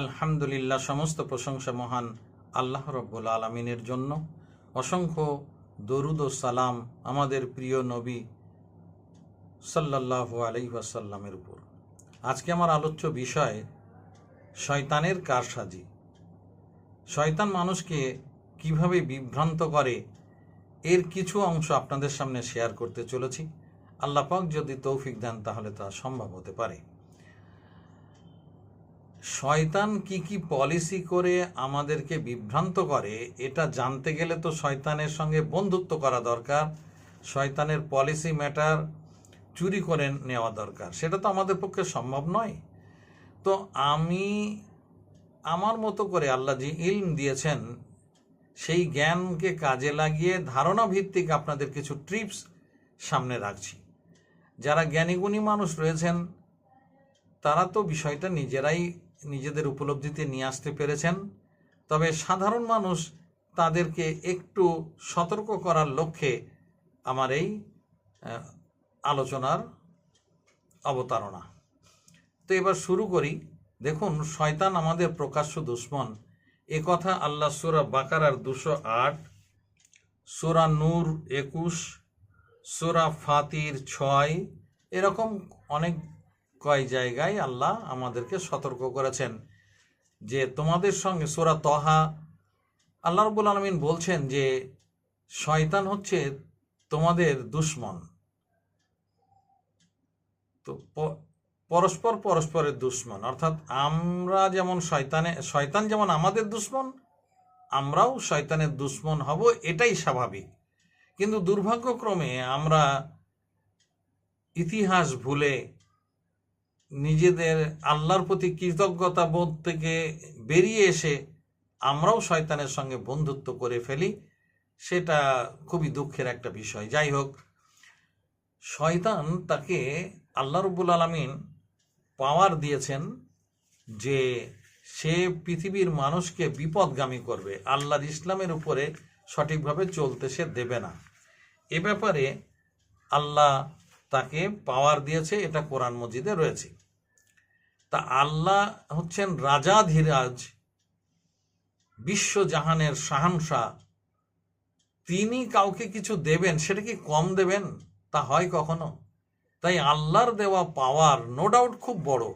আলহামদুলিল্লাহ, সমস্ত প্রশংসা মহান আল্লাহ রব্বুল আলমিনের জন্য। অসংখ্য দরুদ ও সালাম আমাদের প্রিয় নবী সাল্লাল্লাহু আলাইহি ওয়াসাল্লামের উপর। আজকে আমার আলোচ্য বিষয়, শয়তানের কারসাজি। শয়তান মানুষকে কীভাবে বিভ্রান্ত করে, এর কিছু অংশ আপনাদের সামনে শেয়ার করতে চলেছি। আল্লাহ পাক যদি তৌফিক দেন তাহলে তা সম্ভব হতে পারে। শয়তান কি কি পলিসি করে আমাদেরকে বিভ্রান্ত করে, এটা জানতে গেলে তো শয়তানের সঙ্গে বন্ধুত্ব করা দরকার। শয়তানের পলিসি ম্যাটার চুরি করে নেওয়া দরকার। সেটা তো আমাদের পক্ষে সম্ভব নয়। তো আমি, আমার মতো করে আল্লাহ যে ইলম দিয়েছেন, সেই জ্ঞানকে কাজে লাগিয়ে ধারণা ভিত্তিক আপনাদের কিছু ট্রিপস সামনে রাখছি। যারা জ্ঞানীগুণী মানুষ রয়েছেন, তারা তো বিষয়টা নিজেরাই নিজেদের উপলব্ধিতে নিয়ে আসতে পেরেছেন। তবে সাধারণ মানুষ তাদেরকে একটু সতর্ক করার লক্ষ্যে আমার এই আলোচনার অবতারণা। তো এবার শুরু করি। দেখুন, শয়তান আমাদের প্রকাশ্য দুশ্মন। এ কথা আল্লাহ সুরা বাকারার দুশো আট, সুরা নূর একুশ, সুরা ফাতির ছয়, এরকম অনেক কয় জায়গায় আল্লাহ আমাদেরকে সতর্ক করেছেন যে তোমাদের সঙ্গে সোরা তহা আল্লাহ রবুল আলমিন বলছেন যে শয়তান হচ্ছে তোমাদের দুশ্মন। তো পরস্পর পরস্পরের দুশ্মন। অর্থাৎ আমরা যেমন শয়তানে, শয়তান যেমন আমাদের দুশ্মন, আমরাও শয়তানের দুশ্মন হব, এটাই স্বাভাবিক। কিন্তু দুর্ভাগ্যক্রমে আমরা ইতিহাস ভুলে নিজেদের আল্লাহর প্রতি কৃতজ্ঞতা বোধ থেকে বেরিয়ে এসে আমরাও শয়তানের সঙ্গে বন্ধুত্ব করে ফেলি, সেটা খুবই দুঃখের একটা বিষয়। যাই হোক, শয়তান তাকে আল্লাহ রব্বুল আলমিন পাওয়ার দিয়েছেন যে সে পৃথিবীর মানুষকে বিপদগামী করবে। আল্লাহর ইসলামের উপরে সঠিকভাবে চলতে সে দেবে না। এ ব্যাপারে আল্লাহ তাকে পাওয়ার দিয়েছে, এটা কোরআন মজিদে রয়েছে। তা আল্লাহ হচ্ছেন রাজা রাজাধিরাজ বিশ্বজাহানের শাহানশাহ। তিনি কাউকে কিছু দেবেন, সেটা কি কম দেবেন? তা হয় কখনো। তাই আল্লাহর দেওয়া পাওয়ার নো ডাউট খুব বড়।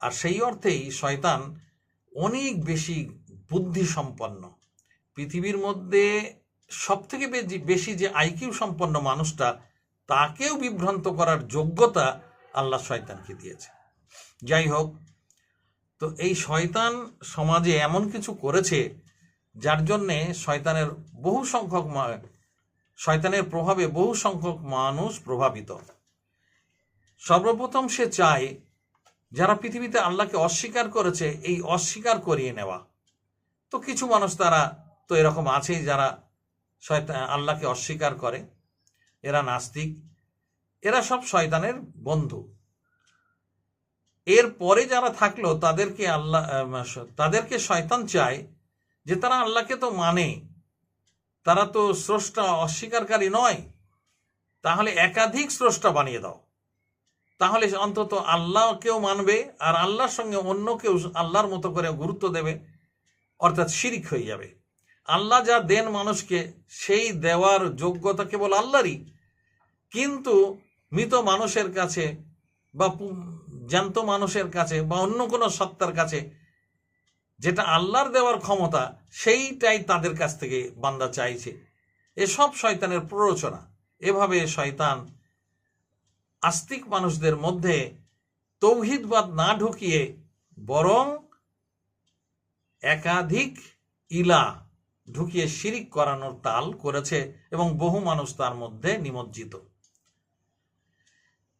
আর সেই অর্থেই শয়তান অনেক বেশি বুদ্ধি সম্পন্ন পৃথিবীর মধ্যে সব থেকে বেশি যে আইকিউ সম্পন্ন মানুষটা তাকেও বিভ্রান্ত করার যোগ্যতা আল্লাহ শয়তানকে দিয়েছে। যাই হোক, তো এই শয়তান সমাজে এমন কিছু করেছে যার জন্যে শয়তানের বহু সংখ্যক শয়তানের প্রভাবে বহু সংখ্যক মানুষ প্রভাবিত। সর্বপ্রথম সে চায় যারা পৃথিবীতে আল্লাহকে অস্বীকার করেছে, এই অস্বীকার করিয়ে নেওয়া। তো কিছু মানুষ তারা তো এরকম আছেই যারা শয়তান, আল্লাহকে অস্বীকার করে। এরা নাস্তিক, এরা সব শয়তানের বন্ধু। এর পরে যারা থাকল, তাদেরকে আল্লাহ তাদেরকে শয়তান চায় যে তারা আল্লাহকে তো মানে তারা তো স্রষ্টা অস্বীকারী নয়। তাহলে একাধিক স্রষ্টা বানিয়ে দাও। তাহলে অন্তত আল্লাহকেও মানবে আর আল্লাহর সঙ্গে অন্য কেউ আল্লাহর মতো করে গুরুত্ব দেবে, অর্থাৎ শিরিক হয়ে যাবে। আল্লাহ যা দেন মানুষকে, সেই দেওয়ার যোগ্যতা কেবল আল্লাহরই। কিন্তু মৃত মানুষের কাছে বা জ্যান্ত মানুষের কাছে বা অন্য কোনো সত্তার কাছে, যেটা আল্লাহর দেওয়ার ক্ষমতা, সেইটাই তাদের কাছ থেকে বান্দা চাইছে। এসব শয়তানের প্ররোচনা। এভাবে শয়তান আস্তিক মানুষদের মধ্যে তৌহিদবাদ না ঢুকিয়ে বরং একাধিক ইলা ঢুকিয়ে শিরিক করানোর তাল করেছে এবং বহু মানুষ তার মধ্যে নিমজ্জিত।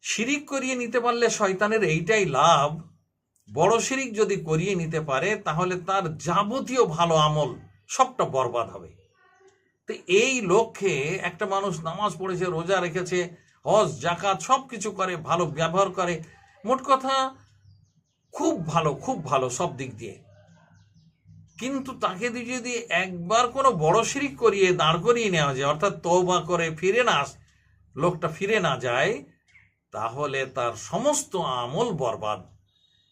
শিরিক করিয়ে নিতে পারলে শয়তানের এইটাই লাভ, বড় শিরিক যদি করিয়ে নিতে পারে, তাহলে তার যাবতীয় ভালো আমল সবটা বরবাদ হবে। তো এই লক্ষ্যে একটা মানুষ নামাজ পড়েছে, রোজা রেখেছে, হজ জাকাত সব কিছু করে, ভালো ব্যবহার করে, মোট কথা খুব ভালো খুব ভালো সব দিক দিয়ে। কিন্তু তাকে দিয়ে যদি একবার কোনো বড় শিরিক করিয়ে দাঁড় করিয়ে নেওয়া যায়, অর্থাৎ তৌবা করে ফিরে না লোকটা ফিরে না যায়, তাহলে তার সমস্ত আমল বরবাদ।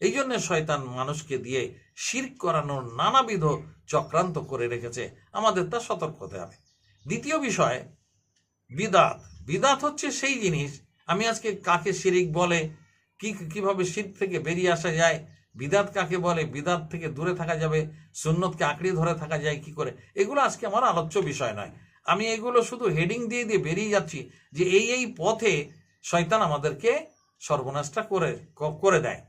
এই জন্য শয়তান মানুষকে দিয়ে শির করানোর নানাবিধ চক্রান্ত করে রেখেছে। আমাদের তা সতর্ক হতে হবে। দ্বিতীয় বিষয়, বিদাত। বিদাত হচ্ছে সেই জিনিস, আমি আজকে কাকে শিরিক বলে, কি, কীভাবে শির থেকে বেরিয়ে আসা যায় বিদাত কাকে বলে? বিদাত থেকে দূরে থাকা যাবে, সুন্নতকে আঁকড়ে ধরে থাকা যায় কি করে? এগুলো আজকে আমার আলোচ্য বিষয় নয়। আমি এগুলো শুধু হেডিং দিয়ে দিয়ে বেরিয়ে যাচ্ছি যে এই এই পথে শয়তান আমাদেরকে সর্বনাশটা করে করে দেয়।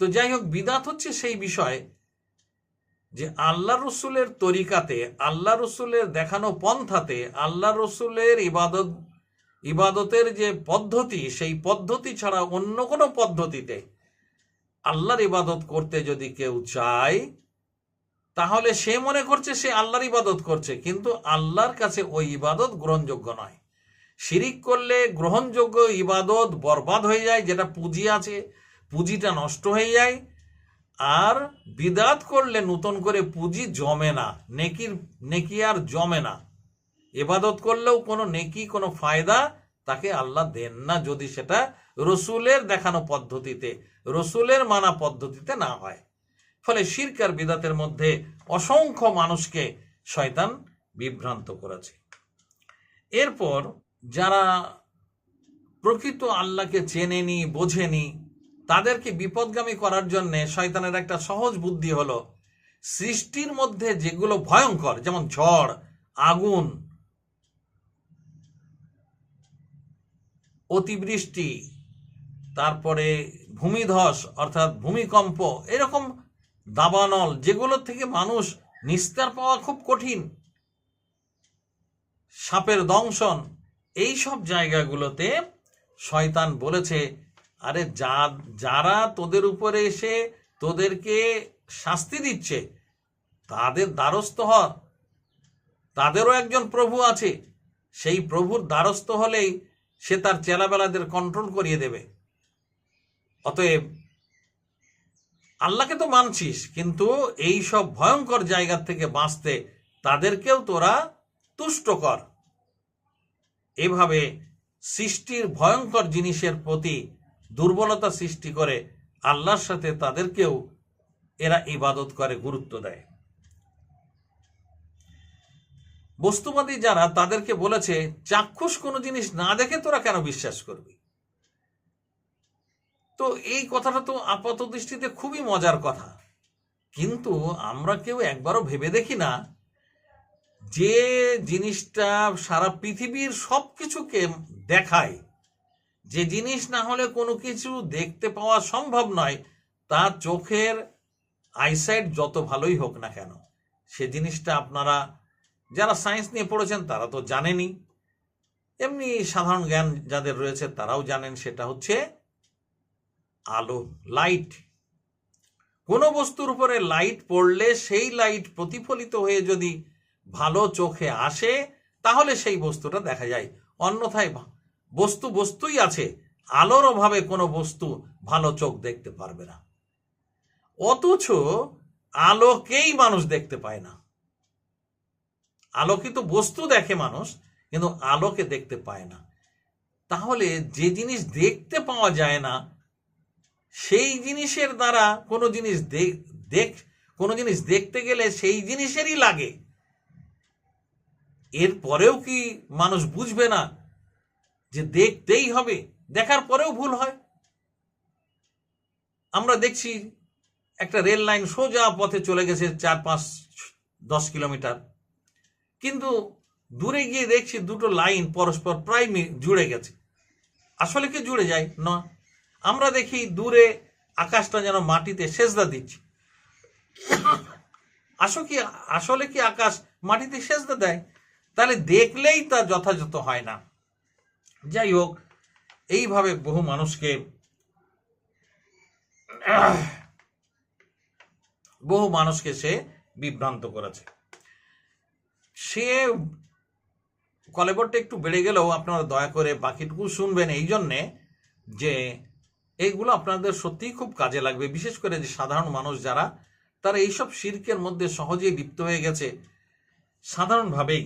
তো যাই হোক, বিদাত হচ্ছে সেই বিষয় যে আল্লাহ রসুলের তরিকাতে, আল্লাহ রসুলের দেখানো পন্থাতে, আল্লাহ রসুলের ইবাদত, ইবাদতের যে পদ্ধতি, সেই পদ্ধতি ছাড়া অন্য কোনো পদ্ধতিতে আল্লাহর ইবাদত করতে যদি কেউ চায়, তাহলে সে মনে করছে সে আল্লাহর ইবাদত করছে, কিন্তু আল্লাহর কাছে ওই ইবাদত গ্রহণযোগ্য নয়। শিরিক করলে গ্রহণযোগ্য ইবাদত বরবাদ হয়ে যায়, যেটা পুঁজি আছে, পুঁজিটা নষ্ট হয়ে যায়। আর বিদাত করলে নতুন করে পুঁজি জমে না, নেকির, নেকি আর জমে না। এবাদত করলেও কোনো নেকি, কোনো ফায়দা তাকে আল্লাহ দেন না যদি সেটা রসুলের দেখানো পদ্ধতিতে, রসুলের মানা পদ্ধতিতে না হয়। ফলে শিরকার বিদাতের মধ্যে অসংখ্য মানুষকে শয়তান বিভ্রান্ত করেছে। এরপর যারা প্রকৃত আল্লাহকে চেনেনি, বোঝেনি, তাদেরকে বিপদগামী করার জন্য শয়তানের একটা সহজ বুদ্ধি হলো, সৃষ্টির মধ্যে যেগুলো ভয়ঙ্কর, যেমন ঝড়, আগুন অতিবৃষ্টি, তারপরে ভূমিধস অর্থাৎ ভূমিকম্প, এরকম দাবানল, যেগুলো থেকে মানুষ নিস্তার পাওয়া খুব কঠিন। সাপের দংশন, এই সব জায়গাগুলোতে শয়তান বলেছে, আরে যা, যারা তোদের উপরে এসে তোদেরকে শাস্তি দিচ্ছে, তাদের দ্বারস্থ হ তাদেরও একজন প্রভু আছে, সেই প্রভুর দ্বারস্থ হলেই সে তার চেলাবেলাদের কন্ট্রোল করিয়ে দেবে। অতএব আল্লাহকে তো মানছিস, কিন্তু এই সব ভয়ঙ্কর জায়গা থেকে বাঁচতে তাদেরকেও তোরা তুষ্ট কর। এভাবে সৃষ্টির ভয়ঙ্কর জিনিসের প্রতি দুর্বলতা সৃষ্টি করে আল্লাহর সাথে তাদেরকেও এরা ইবাদত করে, গুরুত্ব দেয়। বস্তুবাদী যারা তাদেরকে বলেছে, চাক্ষুষ কোনো জিনিস না দেখে তোরা কেন বিশ্বাস করবি? তো এই কথাটা তো আপাত দৃষ্টিতে খুবই মজার কথা। কিন্তু আমরা কেউ একবারও ভেবে দেখি না যে জিনিসটা সারা পৃথিবীর সব কিছুকে দেখায়। যে জিনিস না হলে কোনো কিছু দেখতে পাওয়া সম্ভব নয়, তা চোখের আইসাইট যত ভালোই হোক না কেন, সে জিনিসটা আপনারা যারা সায়েন্স নিয়ে পড়েছেন, তারা তো জানেনই। এমনি সাধারণ জ্ঞান যাদের রয়েছে, তারাও জানেন সেটা হচ্ছে আলো লাইট কোনো বস্তুর উপরে লাইট পড়লে সেই লাইট প্রতিফলিত হয়ে যদি ভালো চোখে আসে, তাহলে সেই বস্তুটা দেখা যায়। অন্যথায় বস্তু বস্তুই আছে, আলোর অভাবে কোনো বস্তু ভালো চোখ দেখতে পারবে না। অথচ আলোকেই মানুষ দেখতে পায় না। আলোকিত বস্তু দেখে মানুষ, কিন্তু আলোকে দেখতে পায় না। তাহলে যে জিনিস দেখতে পাওয়া যায় না, সেই জিনিসের দ্বারা কোনো জিনিস দেখ, কোনো জিনিস দেখতে গেলে সেই জিনিসেরই লাগে। এর পরেও কি মানুষ বুঝবে না যে দেখতেই হবে? দেখার পরেও ভুল হয়। আমরা দেখছি একটা রেল লাইন সোজা পথে চলে গেছে চার পাঁচ দশ কিলোমিটার। কিন্তু দূরে গিয়ে দেখছি দুটো লাইন পরস্পর প্রায় জুড়ে গেছে। আসলে কি জুড়ে যায়? না। আমরা দেখি দূরে আকাশটা যেন মাটিতে সেজদা দিচ্ছে। আসো কি আসলে কি আকাশ মাটিতে সেজদা দেয়? তাহলে দেখলেই তা যথাযথ হয় না। যাই হোক, এইভাবে বহু মানুষকে বহু মানুষকে সে বিভ্রান্ত করেছে। সে কলেবরটা একটু বেড়ে গেলেও আপনারা দয়া করে বাকিটুকু শুনবেন এই জন্যে যে এইগুলো আপনাদের সত্যিই খুব কাজে লাগবে। বিশেষ করে যে সাধারণ মানুষ যারা, তারা এইসব শির্কের মধ্যে সহজেই লিপ্ত হয়ে গেছে সাধারণভাবেই।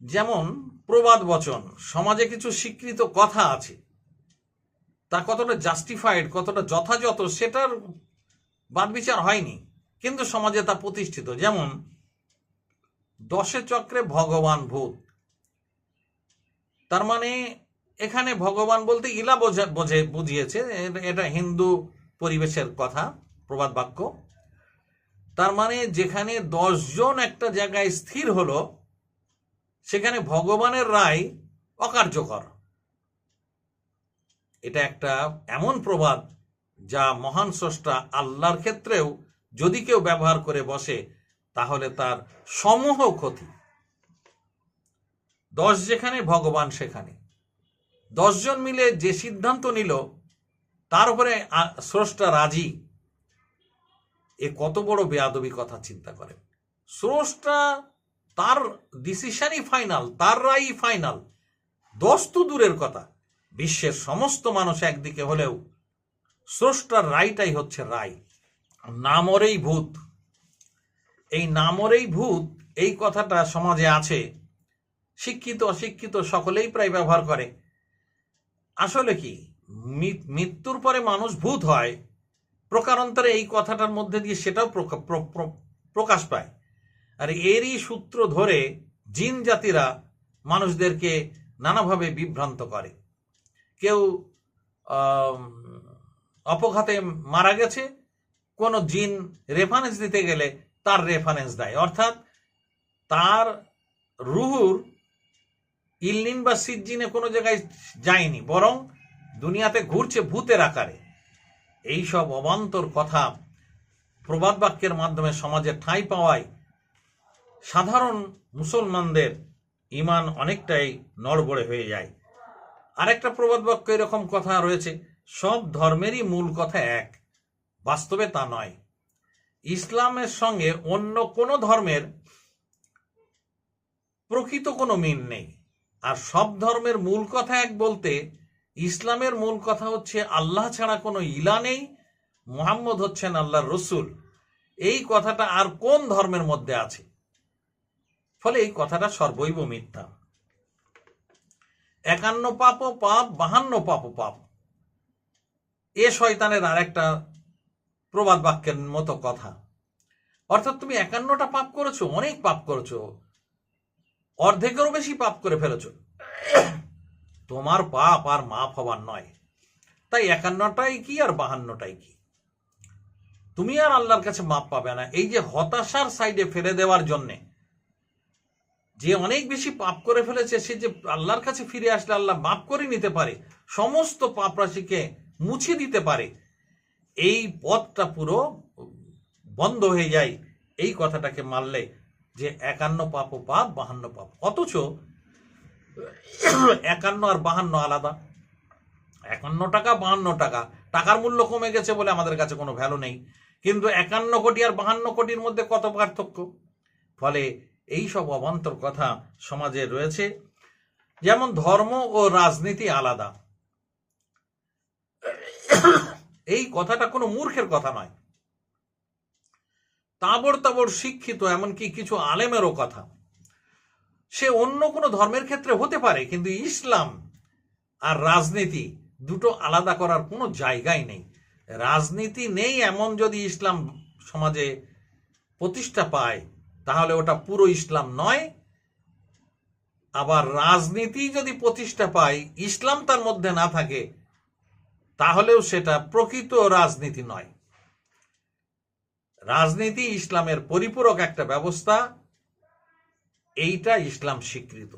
যেমন প্রবাদ বচন, সমাজে কিছু স্বীকৃত কথা আছে, তা কতটা জাস্টিফাইড কতটা যথাযথ, সেটার বাদ বিচার হয়নি, কিন্তু সমাজে তা প্রতিষ্ঠিত। যেমন দশে চক্রে ভগবান ভূত। তার মানে এখানে ভগবান বলতে ইলা বোঝে বুঝিয়েছে এটা হিন্দু পরিবেশের কথা, প্রবাদ বাক্য। তার মানে যেখানে দশজন একটা জায়গায় স্থির হলো, সেখানে ভগবানের রায় অকার্যকর। এটা একটা এমন প্রবাদ যা মহান স্রষ্টা আল্লাহর ক্ষেত্রেও যদি কেউ ব্যবহার করে বসে তাহলে তার সমূহ ক্ষতি। দশ যেখানে, ভগবান সেখানে। দশজন মিলে যে সিদ্ধান্ত নিল, তার উপরে স্রষ্টা রাজি। এ কত বড় বেয়াদবি কথা চিন্তা করে স্রষ্টা তার ডিসিশনই ফাইনাল, তার রায়ই ফাইনাল। দশ তো দূরের কথা। বিশ্বের সমস্ত মানুষ একদিকে হলেও স্রষ্টার রায়টাই হচ্ছে রায়। নামরেই ভূত। এই নামরেই ভূত এই কথাটা সমাজে আছে। শিক্ষিত, অশিক্ষিত সকলেই প্রায় ব্যবহার করে। আসলে কি? মৃত্যুর পরে মানুষ ভূত হয়, প্রকারান্তরে এই কথাটার মধ্যে দিয়ে সেটাও প্রকা- প্র- প্র- প্রকাশ পায়। আর এরই সূত্র ধরে জিন জাতিরা মানুষদেরকে নানাভাবে বিভ্রান্ত করে। কেউ অপঘাতে মারা গেছে, কোনো জিন রেফারেন্স দিতে গেলে তার রেফারেন্স দেয়। অর্থাৎ তার রুহুর ইলনিন বা সিজ্জিনে কোনো জায়গায় যায়নি, বরং দুনিয়াতে ঘুরছে ভূতের আকারে। এই সব অবান্তর কথা প্রবাদ বাক্যের মাধ্যমে সমাজে ঠাঁই পাওয়ায় সাধারণ মুসলমানদের ইমান অনেকটাই নড়বড়ে হয়ে যায়। আরেকটা প্রবাদ বাক্য এরকম কথা রয়েছে, সব ধর্মেরই মূল কথা এক, বাস্তবে তা নয়। ইসলামের সঙ্গে অন্য কোনো ধর্মের প্রকৃত কোনো মিল নেই। আর সব ধর্মের মূল কথা এক বলতে, ইসলামের মূল কথা হচ্ছে আল্লাহ ছাড়া কোনো ইলা নেই, মোহাম্মদ হচ্ছেন আল্লাহর রসুল। এই কথাটা আর কোন ধর্মের মধ্যে আছে? ফলে এই কথাটা সর্বৈব মিথ্যা। একান্ন পাপ পাপ, বাহান্ন পাপ পাপ। এ শয়তানের আর একটা প্রবাদ বাক্যের মতো কথা। অর্থাৎ তুমি একান্নটা পাপ করেছ, অনেক পাপ করেছ। অর্ধেকেরও বেশি পাপ করে ফেলেছো। তোমার পাপ আর মাপ হবার নয়। তাই একান্নটাই কি আর বাহান্নটাই কি? তুমি আর আল্লাহর কাছে মাপ পাবে না। এই যে হতাশার সাইডে ফেলে দেওয়ার জন্যে। যে অনেক বেশি পাপ করে ফেলেছে, সে যে আল্লাহর কাছে ফিরে আসলে আল্লাহ মাপ করে নিতে পারে, সমস্ত পাপ রাশিকে মুছে দিতে পারে এই পথটা পুরো বন্ধ হয়ে যায়। এই কথাটাকে মানলে যে একান্ন পাপ ও পাপ, বাহান্ন পাপ। অথচ একান্ন আর বাহান্ন আলাদা। একান্ন টাকা, বাহান্ন টাকা। টাকার মূল্য কমে গেছে বলে আমাদের কাছে কোনো ভ্যালু নেই। কিন্তু একান্ন কোটি আর বাহান্ন কোটির মধ্যে কত পার্থক্য? ফলে এই সব অবান্তর কথা সমাজে রয়েছে। যেমন ধর্ম ও রাজনীতি আলাদা। এই কথাটা কোনো মূর্খের কথা নয়। তাবড় তাবড় শিক্ষিত, এমনকি কিছু আলেমেরও কথা। সে অন্য কোনো ধর্মের ক্ষেত্রে হতে পারে, কিন্তু ইসলাম আর রাজনীতি দুটো আলাদা করার কোনো জায়গাই নেই। রাজনীতি নেই এমন যদি ইসলাম সমাজে প্রতিষ্ঠা পায়, তাহলে ওটা পুরো ইসলাম নয়। আবার রাজনীতি যদি প্রতিষ্ঠা পায়, ইসলাম তার মধ্যে না থাকে তাহলেও সেটা প্রকৃত রাজনীতি নয়। রাজনীতি ইসলামের পরিপূরক একটা ব্যবস্থা, এইটা ইসলাম স্বীকৃত।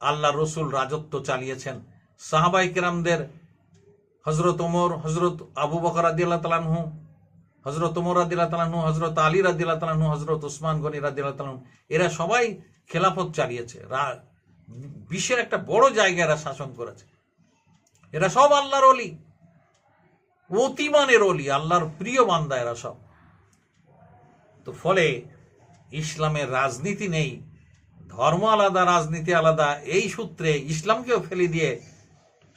আল্লাহ রসুল রাজত্ব চালিয়েছেন। সাহাবাই কেরামদের হজরত ওমর হজরত আবু বকর আদিল্লাহ তালানহু হজরত ওমর রাদিল্লাহ তালানহু হজরত আলী রাদিল্লাহ তালানহু হজরত ওসমান গনি রাদিল্লাহ তালানহু এরা সবাই খেলাফত চালিয়েছে। বিশ্বের একটা বড় জায়গা এরা শাসন করেছে। এরা সব আল্লাহর অলি অতিমানের অলি, আল্লাহর প্রিয় বান্দা এরা সব। তো ফলে ইসলামের রাজনীতি নেই, ধর্ম আলাদা, রাজনীতি আলাদা, এই সূত্রে ইসলামকেও ফেলে দিয়ে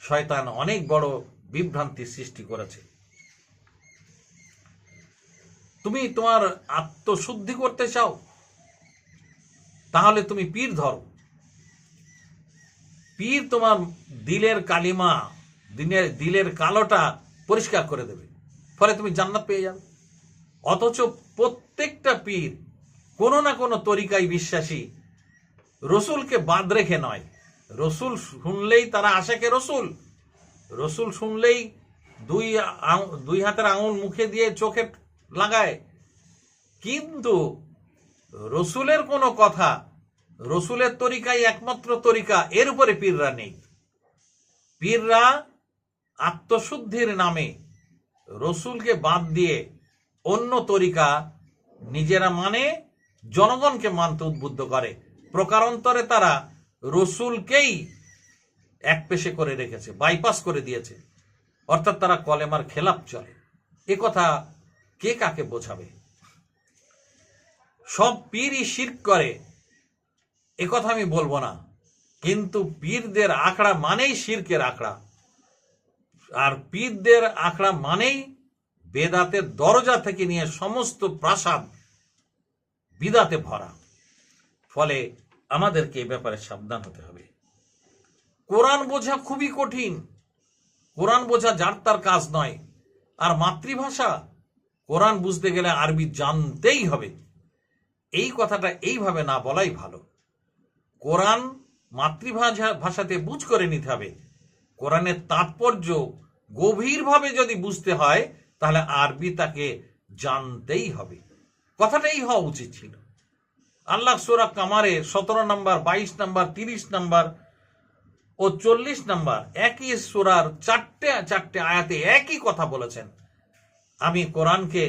শয়তান অনেক বড় বিভ্রান্তি সৃষ্টি করেছে। তুমি তোমার আত্মশুদ্ধি করতে চাও, তাহলে তুমি পীর ধরো। পীর তোমার দিলের কালিমা, দিনের, দিলের কালোটা পরিষ্কার করে দেবে। ফলে তুমি জান্নাত পেয়ে যাবে। অথচ প্রত্যেকটা পীর কোনো না কোনো তরিকায় বিশ্বাসী। রসুলকে বাদ রেখে নয়। রসুল শুনলেই তারা আশেকে রসুল। রসুল শুনলেই দুই দুই হাতের আঙুল মুখে দিয়ে চোখে লাগায়। কিন্তু রসুলের কোনো কথা, রসুলের তরিকাই একমাত্র তরিকা, এর উপরে পীররা নেই। পীররা আত্মশুদ্ধির নামে রসুলকে বাদ দিয়ে অন্য তরিকা নিজেরা মানে জনগণকে মানতে উদ্বুদ্ধ করে। প্রকারান্তরে তারা রসুলকেই এক পেশে করে রেখেছে বাইপাস করে দিয়েছে। অর্থাৎ তারা কলেমার খেলাপ চলে। এ কথা কে কাকে বোঝাবে? সব পীরই শির করে। এ কথা আমি বলব না। কিন্তু পীরদের আখড়া মানেই শিরকের আখড়া। আর পীরদের আখড়া মানেই বেদাতের দরজা থেকে নিয়ে সমস্ত প্রাসাদ বিদাতে ভরা। ফলে আমাদেরকে এ ব্যাপারে সাবধান হতে হবে। কোরআন বোঝা খুবই কঠিন। কোরআন বোঝা যার তার কাজ নয়। আর মাতৃভাষা কোরআন বুঝতে গেলে আরবি জানতেই হবে। এই কথাটা এইভাবে না বলাই ভালো। কোরআন মাতৃভাষা ভাষাতে বুঝ করে নিতে হবে। কোরআনের তাৎপর্য গভীরভাবে যদি বুঝতে হয়, তাহলে আরবি তাকে জানতেই হবে। কথাটাই হওয়া উচিত ছিল। আল্লাহ সুরা কামারে সতেরো নম্বর, বাইশ নম্বর, তিরিশ নম্বর ও চল্লিশ নম্বর একই সুরার চারটে চারটে আয়াতে একই কথা বলেছেন। আমি কোরআনকে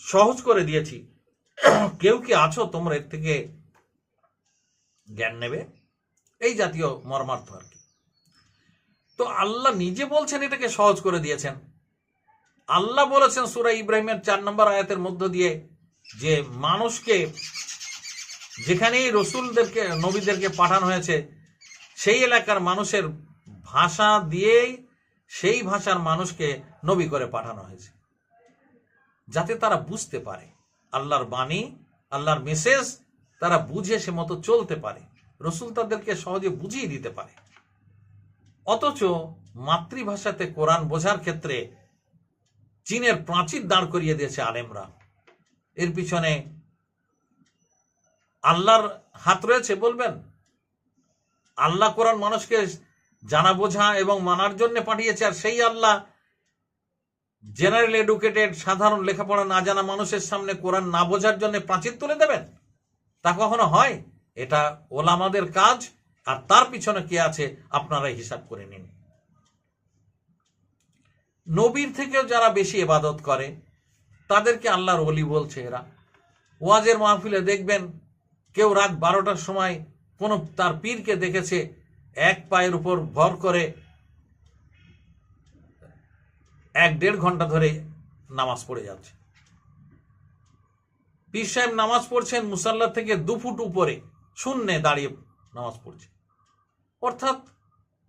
সহজ করে দিয়েছি। কেউ কি আছো? তোমরা এর থেকে জ্ঞান নেবে? এই জাতীয় মর্মার্থ আর কি। তো আল্লাহ নিজে বলছেন এটাকে সহজ করে দিয়েছেন। আল্লাহ বলেছেন সুরা ইব্রাহিমের চার নম্বর আয়াতের মধ্য দিয়ে যে মানুষকে যেখানেই রসুলদেরকে, নবীদেরকে পাঠানো হয়েছে, সেই এলাকার মানুষের ভাষা দিয়েই সেই ভাষার মানুষকে নবী করে পাঠানো হয়েছে। যাতে তারা বুঝতে পারে আল্লাহর বাণী, আল্লাহর মেসেজ তারা বুঝে সে মতো চলতে পারে। রসুল তাদেরকে সহজে বুঝিয়ে দিতে পারে। অথচ মাতৃভাষাতে কোরআন বোঝার ক্ষেত্রে চীনের প্রাচীর দাঁড় করিয়ে দিয়েছে আলেমরা। এর পিছনে আল্লাহর হাত রয়েছে, বলবেন? আল্লাহ কোরআন মানুষকে জানা, বোঝা এবং মানার জন্য পাঠিয়েছে, আর সেই আল্লাহ জেনারেল এডুকেটেড, সাধারণ লেখাপড়া না জানা মানুষের সামনে কোরআন না বোঝার জন্য প্রাচীর তুলে দেবেন? তা কখনো হয়? এটা ওলামাদের কাজ। আর তার পিছনে কে আছে, আপনারা হিসাব করে নিন। নবীর থেকেও যারা বেশি এবাদত করে, তাদেরকে আল্লাহর অলি বলছে এরা। ওয়াজের মাহফিলে দেখবেন, কেউ রাত বারোটার সময় কোনো তার পীরকে দেখেছে, এক পায়ের উপর ভর করে এক দেড় ঘণ্টা ধরে নামাজ পড়ে যাচ্ছে। পীর সাহেব নামাজ পড়ছেন মুসাল্লা থেকে দু ফুট উপরে, শূন্যে দাঁড়িয়ে নামাজ পড়ছে। অর্থাৎ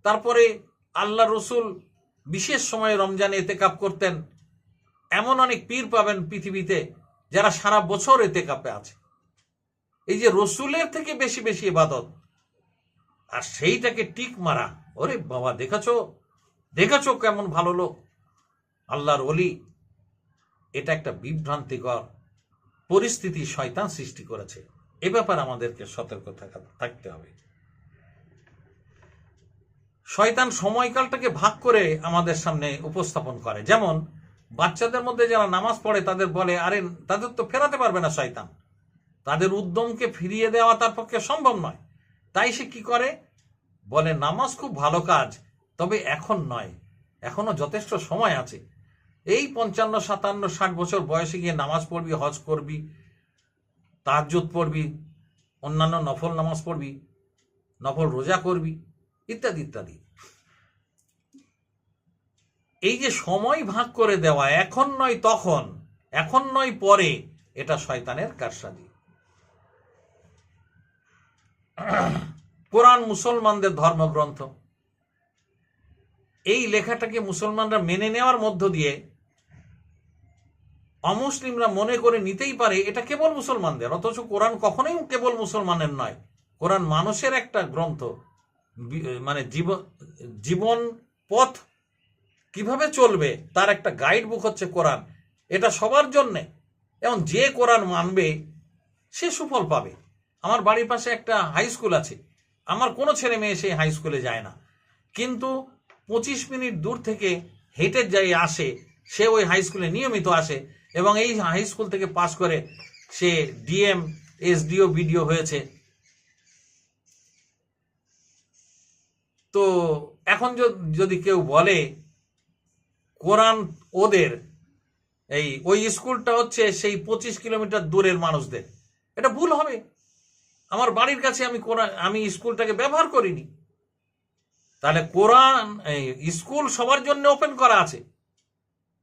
তারপরে আল্লাহ রসুল বিশেষ সময়ে রমজানে এতে এতেকাপ করতেন। এমন অনেক পীর পাবেন পৃথিবীতে যারা সারা বছর এতে এতেকাপে আছে। এই যে রসুলের থেকে বেশি বেশি ইবাদত আর সেইটাকে টিক মারা। ওরে বাবা, দেখাছো? দেখাছো কেমন ভালো লোক? আল্লাহর অলি এটা একটা বিভ্রান্তিকর পরিস্থিতি শয়তান সৃষ্টি করেছে। এ ব্যাপারে আমাদেরকে সতর্ক থাকা থাকতে হবে। শয়তান সময়কালটাকে ভাগ করে আমাদের সামনে উপস্থাপন করে। যেমন, বাচ্চাদের মধ্যে যারা নামাজ পড়ে, তাদের বলে, আরে, তাদের তো ফেরাতে পারবে না শয়তান। তাদের উদ্যমকে ফিরিয়ে দেওয়া তার পক্ষে সম্ভব নয়। তাই সে কি করে? বলে, নামাজ খুব ভালো কাজ, তবে এখন নয়। এখনও যথেষ্ট সময় আছে। এই পঞ্চান্ন, সাতান্ন, ষাট বছর বয়সে গিয়ে নামাজ পড়বি, হজ করবি, তাহাজ্জুদ পড়বি, অন্যান্য নফল নামাজ পড়বি, নফল রোজা করবি ইত্যাদি ইত্যাদি। এই যে সময় ভাগ করে দেওয়া, এখন নয় তখন, এখন নয় পরে, এটা শয়তানের কারসাজি। কোরআন মুসলমানদের ধর্মগ্রন্থ। এই লেখাটাকে মুসলমানরা মেনে নেওয়ার মধ্য দিয়ে, অমুসলিমরা মনে করে নিতেই পারে, এটা কেবল মুসলমানদের, অথচ কোরআন কখনোই কেবল মুসলমানের নয়। কোরআন মানুষের একটা গ্রন্থ। মানে জীবন পথ কীভাবে চলবে, তার একটা গাইড বুক হচ্ছে কোরআন। এটা সবার জন্যে। এবং যে কোরআন মানবে, সে সুফল পাবে। আমার বাড়ির পাশে একটা হাই স্কুল আছে। আমার কোনো ছেলে মেয়ে সেই হাই স্কুলে যায় না। কিন্তু পঁচিশ মিনিট দূর থেকে হেঁটে যাই আসে, সে ওই হাই স্কুলে নিয়মিত আসে এবং এই হাই স্কুল থেকে পাশ করে সে ডিএম এসডিও বিডিও হয়েছে। তো এখন যদি কেউ বলে, কোরআন ওদের, এই, ওই স্কুলটা হচ্ছে সেই পঁচিশ কিলোমিটার দূরের মানুষদের। এটা ভুল হবে। আমার বাড়ির কাছে আমি কোরআন আমি স্কুলটাকে ব্যবহার করিনি। তাহলে কোরআন স্কুল সবার জন্য ওপেন করা আছে।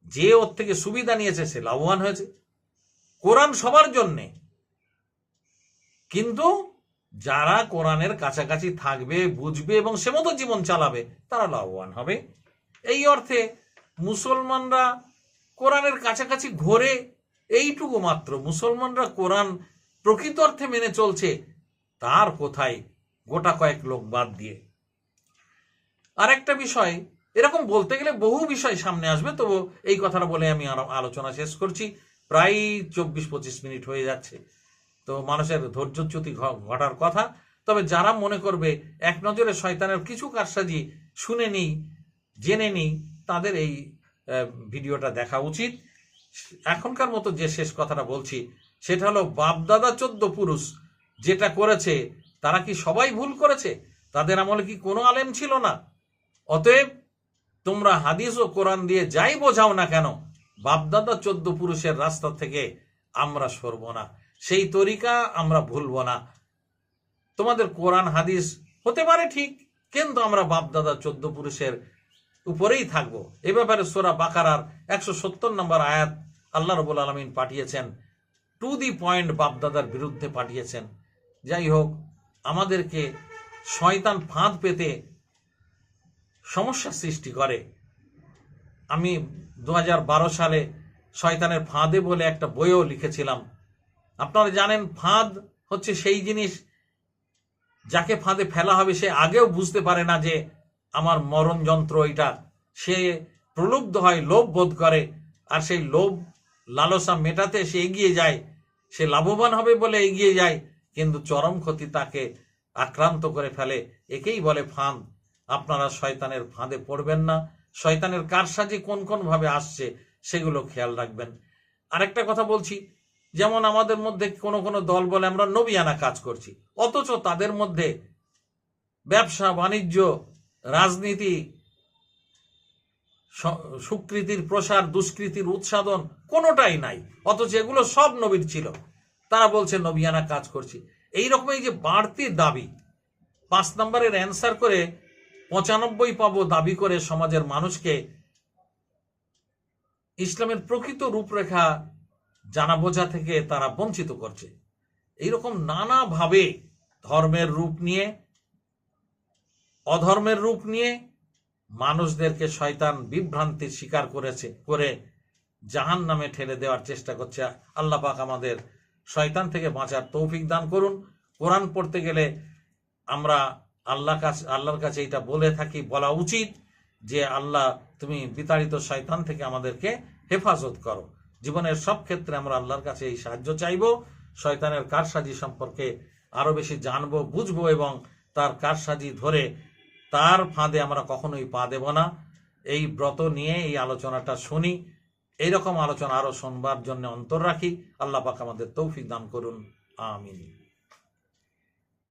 যে ওর থেকে সুবিধা নিয়েছে, সে লাভবান হয়েছে। কোরআন সবার জন্যে। কিন্তু যারা কোরআনের কাছাকাছি থাকবে, বুঝবে এবং সে মতো জীবন চালাবে, তারা লাভবান হবে। এই অর্থে মুসলমানরা কোরআনের কাছাকাছি ঘোরে, এইটুকু মাত্র। মুসলমানরা কোরআন প্রকৃত অর্থে মেনে চলছে, তার কোথায় গোটা কয়েক লোক বাদ দিয়ে। আর একটা বিষয়, এরকম বলতে গেলে বহু বিষয় সামনে আসবে, তবু এই কথাটা বলে আমি আলোচনা শেষ করছি। প্রায় চব্বিশ পঁচিশ মিনিট হয়ে যাচ্ছে। তো মানুষের ধৈর্যচ্যুতি ঘটার কথা। তবে যারা মনে করবে, এক নজরে শয়তানের কিছু কারসাজি শুনে নিই, জেনে নিই, তাদের এই ভিডিওটা দেখা উচিত। এখনকার মতো যে শেষ কথাটা বলছি, সেটা হলো বাপদাদা চোদ্দ পুরুষ যেটা করেছে, তারা কি সবাই ভুল করেছে? তাদের আমলে কি কোনো আলেম ছিল না? অতএব তোমরা হাদিস ও কোরআন দিয়ে যাই বোঝাও না কেন, বাপদাদা চোদ্দ পুরুষের রাস্তা থেকে আমরা সরব না। সেই তরিকা আমরা ভুলব না। তোমাদের কোরআন, হাদিস হতে পারে ঠিক, কিন্তু আমরা বাপদাদা চোদ্দ পুরুষের উপরেই থাকব। এ ব্যাপারে সোরা বাকারার একশো সত্তর নম্বর আয়াত আল্লাহ রবুল আলমিন পাঠিয়েছেন। টু দি পয়েন্ট বাপদাদার বিরুদ্ধে পাঠিয়েছেন। যাই হোক, আমাদেরকে শয়তান ফাঁদ পেতে সমস্যা সৃষ্টি করে। আমি দু হাজার বারো সালে শয়তানের ফাঁদে বলে একটা বইও লিখেছিলাম। আপনারা জানেন ফাঁদ হচ্ছে সেই জিনিস যাকে ফাঁদে ফেলা হবে, সে আগেও বুঝতে পারে না যে আমার মরণ যন্ত্র এটা। সে প্রলুব্ধ হয়, লোভ বোধ করে, আর সেই লোভ লালসা মেটাতে সে এগিয়ে যায়। সে লাভবান হবে বলে এগিয়ে যায়, কিন্তু চরম ক্ষতি তাকে আক্রান্ত করে ফেলে। একেই বলে ফাঁদ। আপনারা শয়তানের ফাঁদে পড়বেন না। শয়তানের কারসাজি কোন কোন ভাবে আসছে, সেগুলো খেয়াল রাখবেন। আরেকটা কথা বলছি যেমন আমাদের মধ্যে কোনো কোনো দল বলে আমরা নবিয়ানা কাজ করছি, অথচ তাদের মধ্যে ব্যবসা, বাণিজ্য, রাজনীতি সুকৃতির প্রসার, দুষ্কৃতির উৎসাদন কোনোটাই নাই, অথচ এগুলো সব নবীর ছিল। তারা বলছে, নবিয়ানা কাজ করছি। এই রকম এই যে বাড়তি দাবি, পাঁচ নম্বরের অ্যান্সার করে পঁচানব্বই পাবো দাবি করে সমাজের মানুষকে ইসলামের প্রকৃত রূপরেখা জানা বোঝা থেকে তারা বঞ্চিত করছে। এইরকম নানাভাবে ধর্মের রূপ নিয়ে, অধর্মের রূপ নিয়ে মানুষদেরকে শয়তান বিভ্রান্তির শিকার করেছে, করে জাহান নামে ঠেলে দেওয়ার চেষ্টা করছে। আল্লাহ পাক আমাদের শয়তান থেকে বাঁচার তৌফিক দান করুন। কোরআন পড়তে গেলে আমরা আল্লাহ কাছে, আল্লাহর কাছে এটা বলে থাকি, বলা উচিত যে, আল্লাহ তুমি বিতাড়িত শয়তান থেকে আমাদেরকে হেফাজত করো। জীবনের সব ক্ষেত্রে আমরা আল্লাহর কাছে এই সাহায্য চাইব, শয়তানের কারসাজি সম্পর্কে আরও বেশি জানব, বুঝব এবং তার কারসাজি ধরে তার ফাঁদে আমরা কখনোই পা দেব না। এই ব্রত নিয়ে এই আলোচনাটা শুনি, এইরকম আলোচনা আরও শুনবার জন্য অন্তর রাখি। আল্লাহ পাক আমাদের তৌফিক দান করুন। আমিন।